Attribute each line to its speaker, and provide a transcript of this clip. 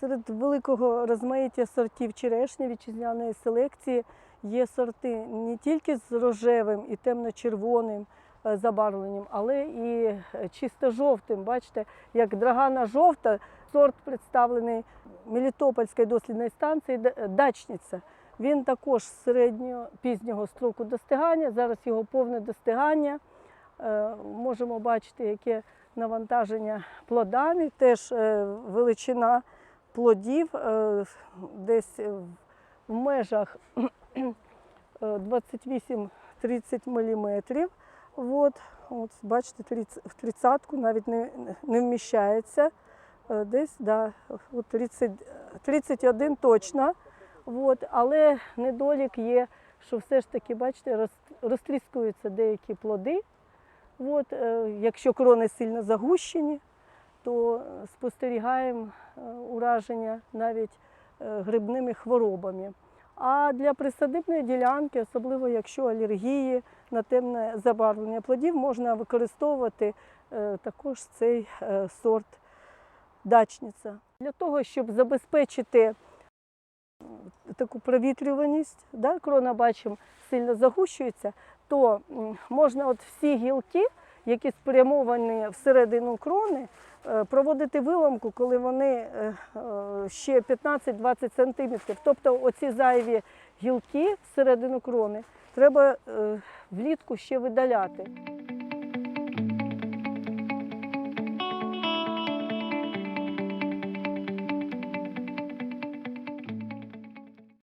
Speaker 1: Серед великого розмаїття сортів черешні вітчизняної селекції є сорти не тільки з рожевим і темно-червоним е, забарвленням, але і е, чисто жовтим. Бачите, як драгана жовта, сорт представлений Мелітопольської дослідної станції Дачниця. Він також середнього пізнього строку достигання. Зараз його повне достигання. Е, Можемо бачити, яке навантаження плодами, теж е, величина плодів е, десь в межах е, 28-30 мм. От, от, бачите, в тридцятку навіть не, не вміщається. Е, Десь да, от 30, 31 точно. От, але недолік є, що все ж таки, бачите, розтріскуються деякі плоди. От, е, якщо крони сильно загущені, то спостерігаємо е, ураження навіть е, грибними хворобами. А для присадибної ділянки, особливо якщо алергії на темне забарвлення плодів, можна використовувати е, також цей е, сорт дачниця. Для того, щоб забезпечити таку провітрюваність, да, крона бачимо сильно загущується, то можна от всі гілки, які спрямовані всередину крони, е, проводити виламку, коли вони е, е, ще 15-20 сантиметрів. Тобто оці зайві гілки всередину крони треба е, влітку ще видаляти.